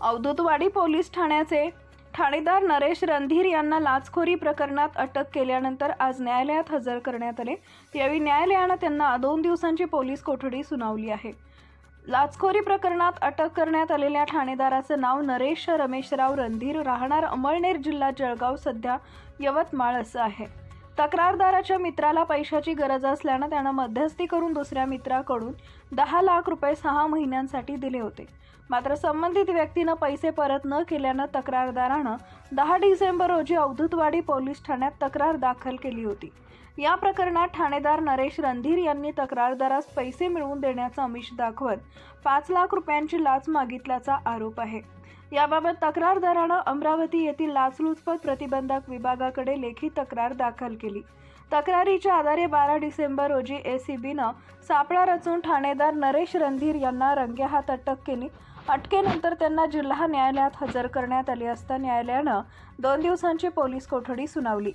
Avdhutwadi police ठाण्याचे ठाणेदार नरेश रणधीर यांना लाचखोरी प्रकरणात अटक केल्यानंतर आज न्यायालयात हजर करण्यात आले. यावेळी न्यायालयानं त्यांना दोन दिवसांची पोलीस कोठडी सुनावली आहे. लाचखोरी प्रकरणात अटक करण्यात आलेल्या ठाणेदाराचं नाव नरेश रमेशराव रणधीर राहणार अमळनेर जिल्हा जळगाव सध्या यवतमाळ असं आहे. तक्रारदाराच्या मित्राला पैशाची गरज असल्यानं त्यानं मध्यस्थी करून दुसऱ्या मित्राकडून दहा लाख रुपये सहा महिन्यांसाठी दिले होते. मात्र संबंधित व्यक्तीनं पैसे परत न केल्यानं तक्रारदारानं दहा डिसेंबर रोजी अवधूतवाडी पोलीस ठाण्यात तक्रार दाखल केली होती. या प्रकरणात ठाणेदार नरेश रणधीर यांनी तक्रारदारास पैसे मिळवून देण्याचं अमिष दाखवत पाच लाख रुपयांची लाच मागितल्याचा आरोप आहे. याबाबत तक्रारदारानं अमरावती येथील लाचलुचपत प्रतिबंधक विभागाकडे लेखी तक्रार दाखल केली. तक्रारीच्या आधारे बारा डिसेंबर रोजी एसीबीनं सापळा रचून ठाणेदार नरेश रणधीर यांना रंगेहात अटक केली. अटकेनंतर त्यांना जिल्हा न्यायालयात हजर करण्यात आले असता न्यायालयानं दोन दिवसांची पोलीस कोठडी सुनावली.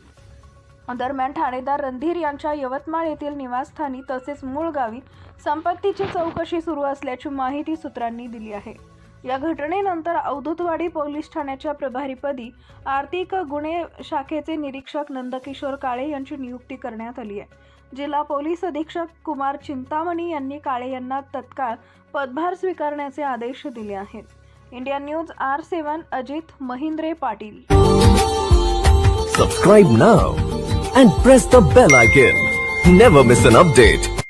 दरम्यान ठाणेदार रणधीर यांच्या यवतमाळ येथील निवासस्थानी तसेच मूळ गावी संपत्तीची चौकशी सुरू असल्याची माहिती सूत्रांनी दिली आहे. या घटनेनंतर अवधूतवाडी पोलीस ठाण्याच्या प्रभारीपदी आर्थिक गुन्हे शाखेचे निरीक्षक नंदकिशोर काळे यांची नियुक्ती करण्यात आली आहे. जिल्हा पोलीस अधीक्षक कुमार चिंतामणी यांनी काळे यांना तत्काळ पदभार स्वीकारण्याचे आदेश दिले आहेत. India news R seven Ajit Mahindre Patil. Subscribe now and press the bell icon never miss an update